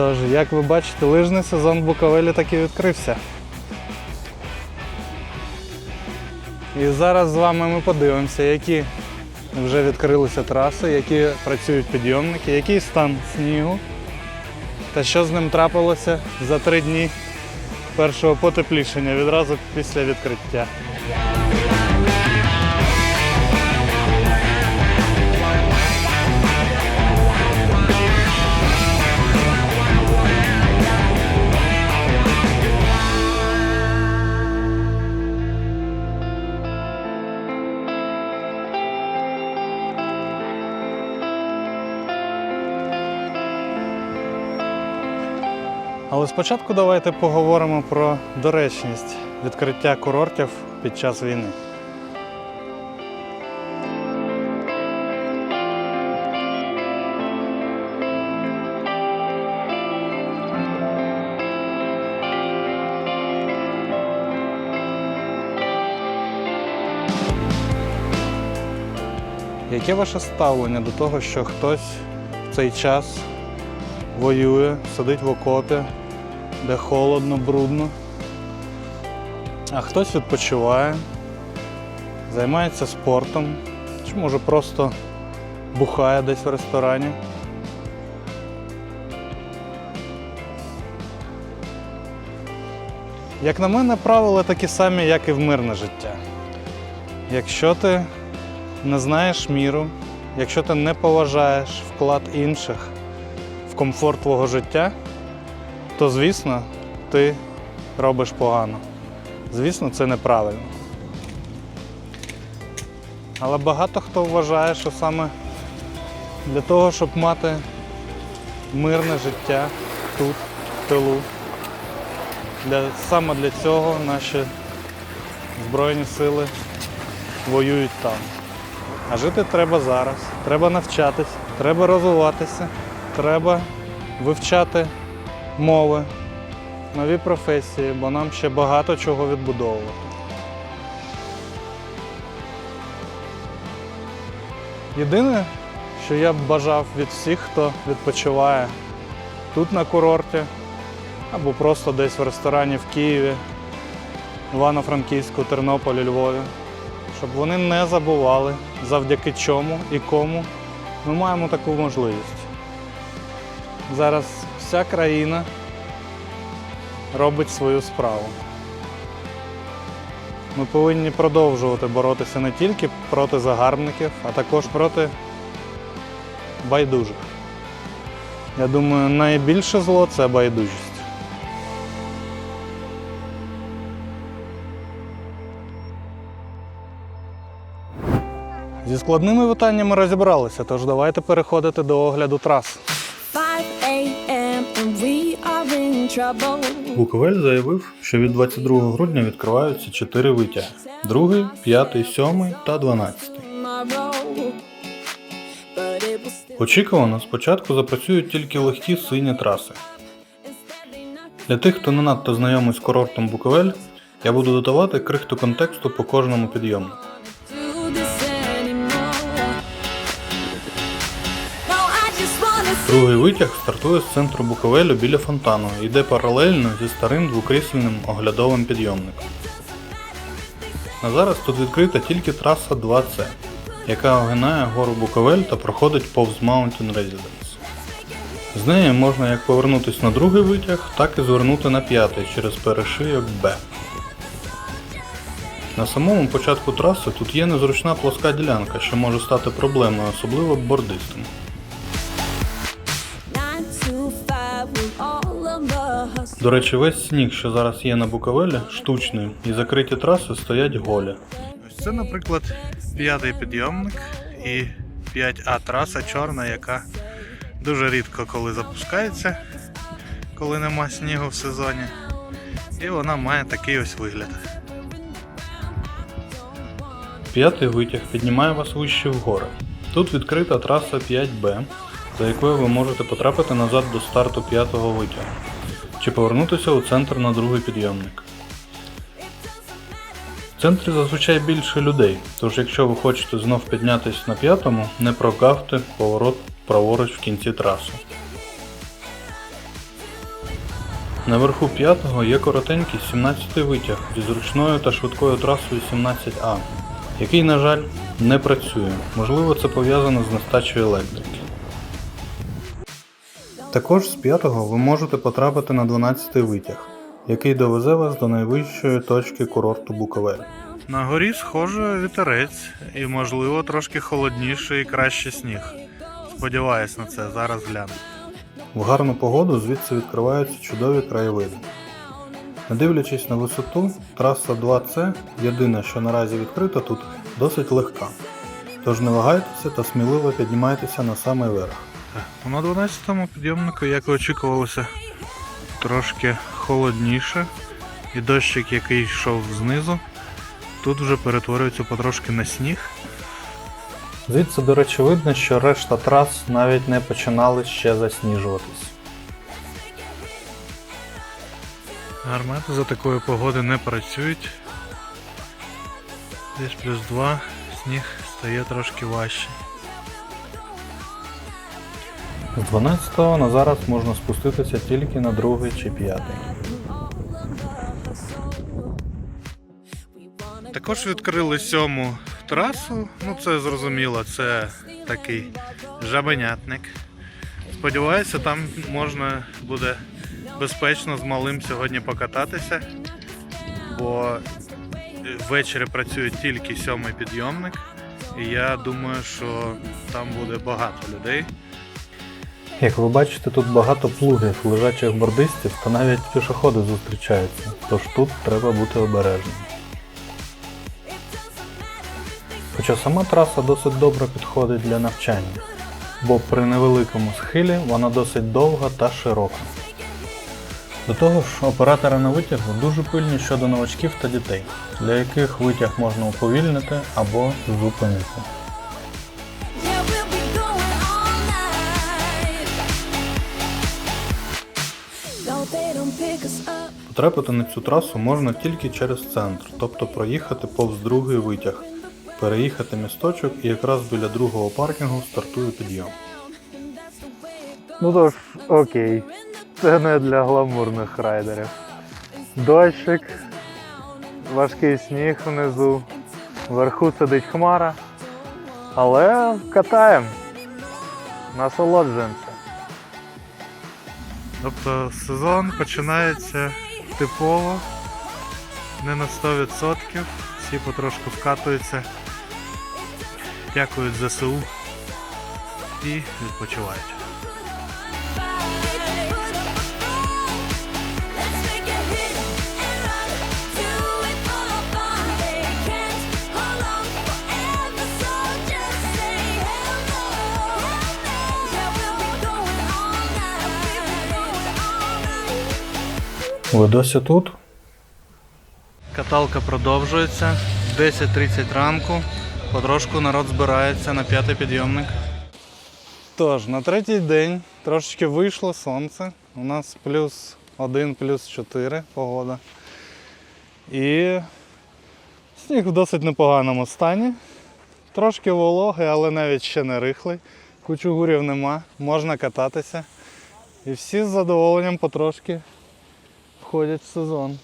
Тож, як ви бачите, лижний сезон в Буковелі таки відкрився. І зараз з вами ми подивимося, які вже відкрилися траси, які працюють підйомники, який стан снігу та що з ним трапилося за три дні першого потеплішення відразу після відкриття. Але спочатку давайте поговоримо про доречність відкриття курортів під час війни. Яке ваше ставлення до того, що хтось в цей час воює, сидить в окопі, де холодно, брудно, а хтось відпочиває, займається спортом, чи може просто бухає десь в ресторані. Як на мене, правила такі самі, як і в мирне життя. Якщо ти не знаєш міру, якщо ти не поважаєш вклад інших в комфорт твого життя, то звісно ти робиш погано. Звісно, це неправильно. Але багато хто вважає, що саме для того, щоб мати мирне життя тут, в тилу, для, саме для цього наші Збройні сили воюють там. А жити треба зараз. Треба навчатись, треба розвиватися, треба вивчати мови, нові професії, бо нам ще багато чого відбудовувати. Єдине, що я б бажав від всіх, хто відпочиває тут на курорті, або просто десь в ресторані в Києві, Івано-Франківську, Тернополі, Львові, щоб вони не забували, завдяки чому і кому ми маємо таку можливість. Зараз вся країна робить свою справу. Ми повинні продовжувати боротися не тільки проти загарбників, а також проти байдужих. Я думаю, найбільше зло це байдужість. Зі складними питаннями розібралися, тож давайте переходити до огляду трас. Буковель заявив, що від 22 грудня відкриваються чотири витяги: другий, п'ятий, сьомий та дванадцятий. Очікувано, спочатку запрацюють тільки легкі сині траси. Для тих, хто не надто знайомий з курортом Буковель, я буду додавати крихту контексту по кожному підйомнику. Другий витяг стартує з центру Буковелю біля фонтану і йде паралельно зі старим двокрісляним оглядовим підйомником. На зараз тут відкрита тільки траса 2C, яка огинає гору Буковель та проходить повз Mountain Residence. З неї можна як повернутися на другий витяг, так і звернути на п'ятий через перешийок Б. На самому початку траси тут є незручна плоска ділянка, що може стати проблемою, особливо бордистам. До речі, весь сніг, що зараз є на Буковелі, штучний, і закриті траси стоять голі. Ось це, наприклад, п'ятий підйомник і 5А траса чорна, яка дуже рідко коли запускається, коли нема снігу в сезоні. І вона має такий ось вигляд. П'ятий витяг піднімає вас вище вгори. Тут відкрита траса 5Б, за якою ви можете потрапити назад до старту п'ятого витягу чи повернутися у центр на другий підйомник. В центрі зазвичай більше людей, тож якщо ви хочете знов піднятися на п'ятому, не прогавте поворот праворуч в кінці траси. Наверху п'ятого є коротенький 17-й витяг зі зручною та швидкою трасою 17А, який, на жаль, не працює. Можливо, це пов'язано з нестачею електрики. Також з п'ятого ви можете потрапити на 12-й витяг, який довезе вас до найвищої точки курорту Буковель. На горі схоже вітерець і, можливо, трошки холодніше і краще сніг. Сподіваюсь на це, зараз гляну. В гарну погоду звідси відкриваються чудові краєвиди. Не дивлячись на висоту, траса 2C, єдина, що наразі відкрита тут, досить легка. Тож не вагайтеся та сміливо піднімайтеся на самий верх. На 12-му підйомнику, як і очікувалося, трошки холодніше, і дощик, який йшов знизу, тут вже перетворюється потрошки на сніг. Звідси, до речі, видно, що решта трас навіть не починали ще засніжуватись. Гармети за такої погоди не працюють. Десь плюс 2, сніг стає трошки важче. З 12-го на зараз можна спуститися тільки на другий чи п'ятий. Також відкрили сьому трасу. Ну це зрозуміло, це такий жабенятник. Сподіваюся, там можна буде безпечно з малим сьогодні покататися, бо ввечері працює тільки сьомий підйомник, і я думаю, що там буде багато людей. Як ви бачите, тут багато плугів, лежачих бордистів та навіть пішоходи зустрічаються, тож тут треба бути обережним. Хоча сама траса досить добре підходить для навчання, бо при невеликому схилі вона досить довга та широка. До того ж, оператори на витягу дуже пильні щодо новачків та дітей, для яких витяг можна уповільнити або зупинити. Потрапити на цю трасу можна тільки через центр, тобто проїхати повз другий витяг, переїхати місточок і якраз біля другого паркінгу стартує підйом. Ну тож, окей. Це не для гламурних райдерів. Дощик, важкий сніг внизу, вверху сидить хмара. Але катаємо. Насолоджуємося. Тобто сезон починається типово, не на 100%, всі потрошку вкатуються, дякують ЗСУ і відпочивають. Ви досі тут? Каталка продовжується. 10.30 ранку. Потрошку народ збирається на п'ятий підйомник. Тож, на третій день трошечки вийшло сонце. У нас плюс 1, плюс 4 погода. І сніг в досить непоганому стані. Трошки вологий, але навіть ще не рихлий. Кучугурів нема, можна кататися. І всі з задоволенням потрошки входять в сезон.